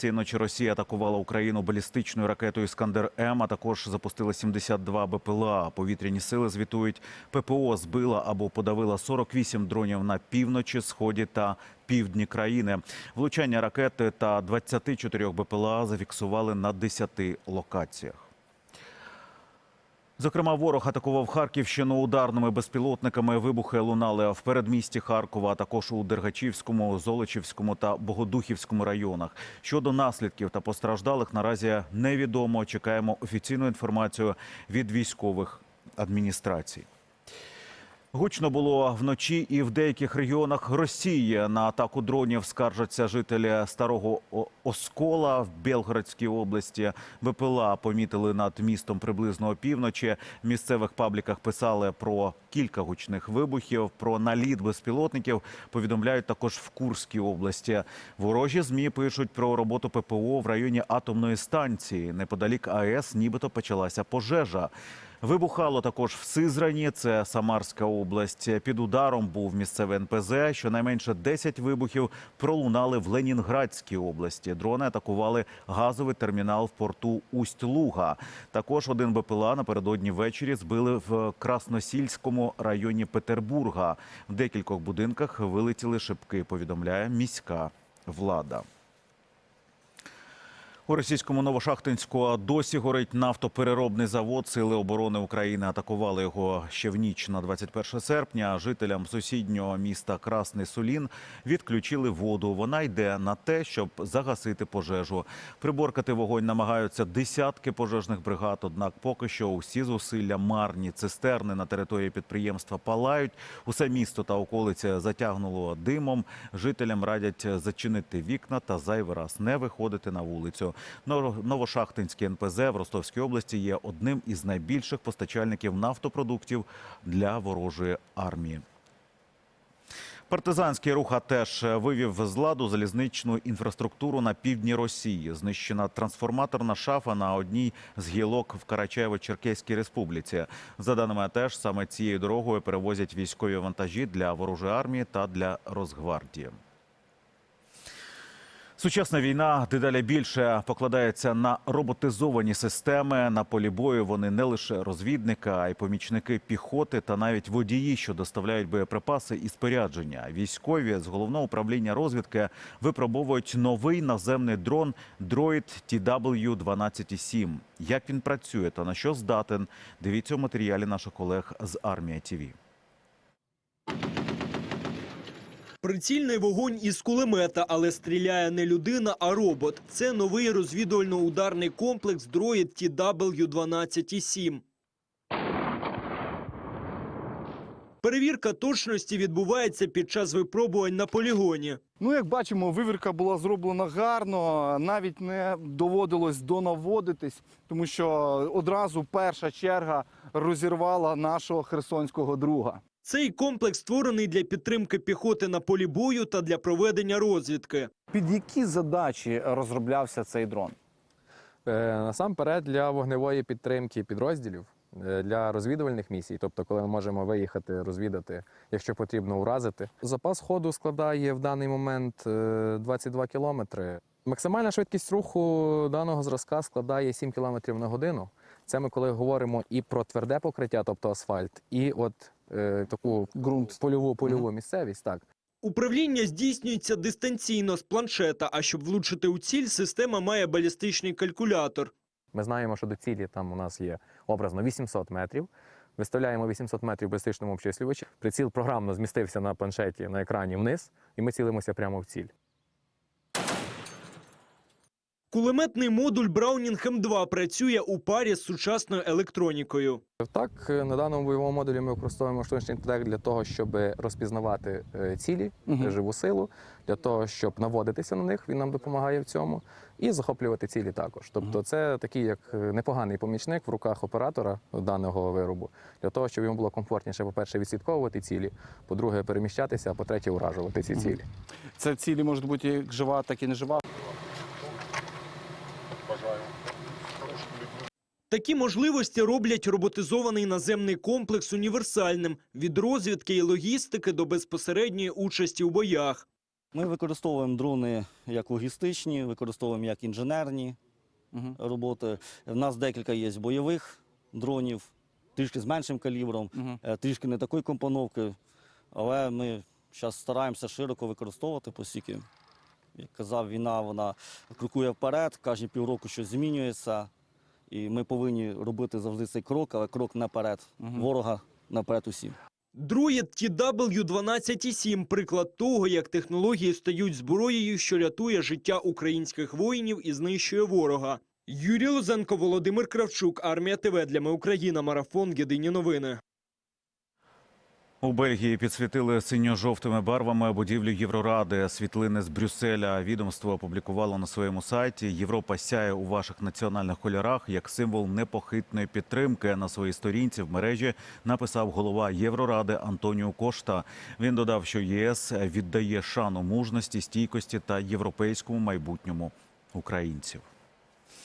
Цієї ночі Росія атакувала Україну балістичною ракетою Іскандер М. А також запустила 72 БПЛА. Повітряні сили звітують, ППО збила або подавила 48 дронів на півночі, сході та півдні країни. Влучання ракети та 24 БПЛА зафіксували на 10 локаціях. Зокрема, ворог атакував Харківщину ударними безпілотниками. Вибухи лунали в передмісті Харкова, а також у Дергачівському, Золочівському та Богодухівському районах. Щодо наслідків та постраждалих наразі невідомо. Чекаємо офіційну інформацію від військових адміністрацій. Гучно було вночі і в деяких регіонах Росії на атаку дронів скаржаться жителі старого Оскола в Белгородській області. ВПЛА помітили над містом приблизно опівночі. В місцевих пабліках писали про кілька гучних вибухів. Про наліт безпілотників повідомляють також в Курській області. Ворожі змі пишуть про роботу ППО в районі атомної станції. Неподалік АЕС, нібито почалася пожежа. Вибухало також в Сизрані, це Самарська область. Під ударом був місцевий НПЗ. Щонайменше 10 вибухів пролунали в Ленінградській області. Дрони атакували газовий термінал в порту Усть-Луга. Також один БПЛА напередодні ввечері збили в Красносільському районі Петербурга. В декількох будинках вилетіли шибки. Повідомляє міська влада. У російському Новошахтинську досі горить нафтопереробний завод. Сили оборони України атакували його ще в ніч на 21 серпня. Жителям сусіднього міста Красний Сулін відключили воду. Вона йде на те, щоб загасити пожежу. Приборкати вогонь намагаються десятки пожежних бригад. Однак поки що усі зусилля марні. Цистерни на території підприємства палають. Усе місто та околиці затягнуло димом. Жителям радять зачинити вікна та зайвий раз не виходити на вулицю. Ново- Новошахтинський НПЗ в Ростовській області є одним із найбільших постачальників нафтопродуктів для ворожої армії. Партизанський рух теж вивів з ладу залізничну інфраструктуру на півдні Росії. Знищена трансформаторна шафа на одній з гілок в Карачаєво-Черкеській республіці. За даними АТЕШ, саме цією дорогою перевозять військові вантажі для ворожої армії та для Росгвардії. Сучасна війна дедалі більше покладається на роботизовані системи. На полі бою вони не лише розвідники, а й помічники піхоти та навіть водії, що доставляють боєприпаси і спорядження. Військові з головного управління розвідки випробовують новий наземний дрон Droid TW-12,7. Як він працює та на що здатен? Дивіться у матеріалі наших колег з армія ТІВІ. Прицільний вогонь із кулемета, але стріляє не людина, а робот. Це новий розвідувально-ударний комплекс Droid TW-12,7. Перевірка точності відбувається під час випробувань на полігоні. Ну, як бачимо, вивірка була зроблена гарно, навіть не доводилось донаводитись, тому що одразу перша черга розірвала нашого херсонського друга. Цей комплекс створений для підтримки піхоти на полі бою та для проведення розвідки. Під які задачі розроблявся цей дрон? Е, Насамперед для вогневої підтримки підрозділів, е, для розвідувальних місій, тобто, коли ми можемо виїхати, розвідати, якщо потрібно уразити. Запас ходу складає в даний момент е, 22 кілометри. Максимальна швидкість руху даного зразка складає 7 кілометрів на годину. Це ми коли говоримо і про тверде покриття, тобто асфальт, і от е, таку Ґрунт. польову польову місцевість. Так. Управління здійснюється дистанційно з планшета, а щоб влучити у ціль, система має балістичний калькулятор. Ми знаємо, що до цілі там у нас є образно 800 метрів. Виставляємо 800 метрів балістичному обчислювачі. Приціл програмно змістився на планшеті на екрані вниз, і ми цілимося прямо в ціль. Кулеметний модуль Браунінг М2 працює у парі з сучасною електронікою. Так, е, на даному бойовому модулі ми використовуємо штучний інтелект для того, щоб розпізнавати е, цілі, Мгм. живу силу, для того, щоб наводитися на них, він нам допомагає в цьому, і захоплювати цілі також. Тобто, це такий як е, непоганий помічник в руках оператора даного виробу, для того, щоб йому було комфортніше, по-перше, відслідковувати цілі, по-друге, переміщатися, а по-третє, уражувати ці цілі. Це цілі можуть бути як жива, так і не жива. Такі можливості роблять роботизований наземний комплекс універсальним від розвідки і логістики до безпосередньої участі у боях. Ми використовуємо дрони як логістичні, використовуємо як інженерні Угу. роботи. У нас декілька є бойових дронів, трішки з меншим калібром, Угу. е, трішки не такої компоновки. Але ми зараз стараємося широко використовувати, оскільки, як казав, війна вона крокує вперед, кожні півроку щось змінюється. І ми повинні робити завжди цей крок, але крок наперед. Ворога наперед усім. Друє TW-12,7 – приклад того, як технології стають зброєю, що рятує життя українських воїнів і знищує ворога. Юрій Лозенко, Володимир Кравчук, Армія ТВ для Ми Україна, Марафон, Єдині новини. У Бельгії підсвітили синьо-жовтими барвами будівлю Євроради. Світлини з Брюсселя відомство опублікувало на своєму сайті. Європа сяє у ваших національних кольорах як символ непохитної підтримки. На своїй сторінці в мережі написав голова Євроради Антоніо Кошта. Він додав, що ЄС віддає шану мужності, стійкості та європейському майбутньому українців.